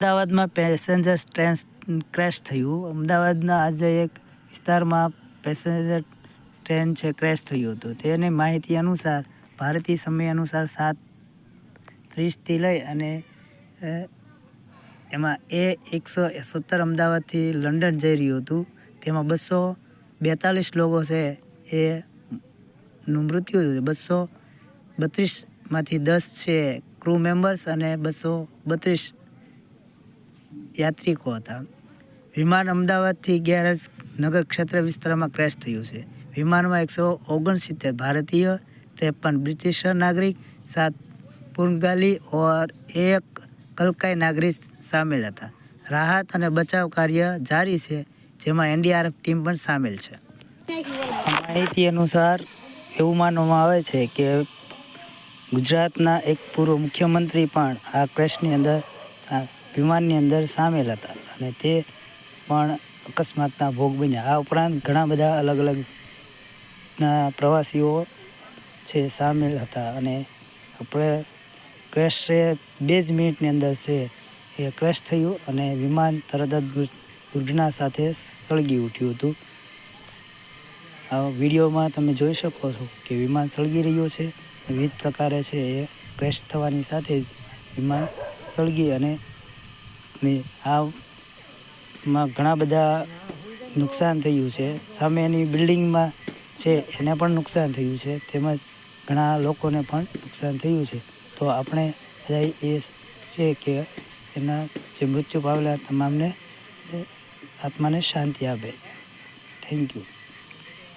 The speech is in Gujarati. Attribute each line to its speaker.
Speaker 1: અમદાવાદમાં પેસેન્જર ટ્રેન ક્રેશ થયું. અમદાવાદના આજે એક વિસ્તારમાં પેસેન્જર ટ્રેન છે ક્રેશ થયું હતું. તેની માહિતી અનુસાર, ભારતીય સમય અનુસાર સાત ત્રીસથી લઈ અને એમાં એ એકસો સત્તર અમદાવાદથી લંડન જઈ રહ્યું હતું. તેમાં બસો બેતાલીસ લોકો છે, એ નું મૃત્યુ થયું. બસો બત્રીસમાંથી દસ છે ક્રૂ મેમ્બર્સ અને બસો બત્રીસ યાત્રિકો હતા. વિમાન અમદાવાદથી ગેરજ નગર ક્ષેત્ર વિસ્તારમાં ક્રેશ થયું છે. વિમાનમાં એકસો ઓગણસિત્તેર ભારતીય, ત્રેપન બ્રિટિશ નાગરિક, સાત પુર્ગાલી ઓર એક કલકાઈ નાગરિક સામેલ હતા. રાહત અને બચાવ કાર્ય જારી છે, જેમાં એનડીઆરએફ ટીમ પણ સામેલ છે. માહિતી અનુસાર, એવું માનવામાં આવે છે કે ગુજરાતના એક પૂર્વ મુખ્યમંત્રી પણ આ ક્રેશની અંદર વિમાનની અંદર સામેલ હતા અને તે પણ અકસ્માતના ભોગ બન્યા. આ ઉપરાંત ઘણા બધા અલગ અલગના પ્રવાસીઓ છે સામેલ હતા અને આપણે ક્રેશ બે જ મિનિટની અંદર છે એ ક્રેશ થયું અને વિમાન તરત જ દુર- દુર્ઘટના સાથે સળગી ઉઠ્યું હતું. આ વિડીયોમાં તમે જોઈ શકો છો કે વિમાન સળગી રહ્યું છે. વિવિધ પ્રકારે છે એ ક્રેશ થવાની સાથે જ વિમાન સળગી અને ને આમાં ઘણા બધા નુકસાન થયું છે. સામેની બિલ્ડિંગમાં છે, એને પણ નુકસાન થયું છે. તેમજ ઘણા લોકોને પણ નુકસાન થયું છે. તો આપણે બધા એ છે કે એના જે મૃત્યુ પામેલા તમામને આત્માને શાંતિ આપે. Thank you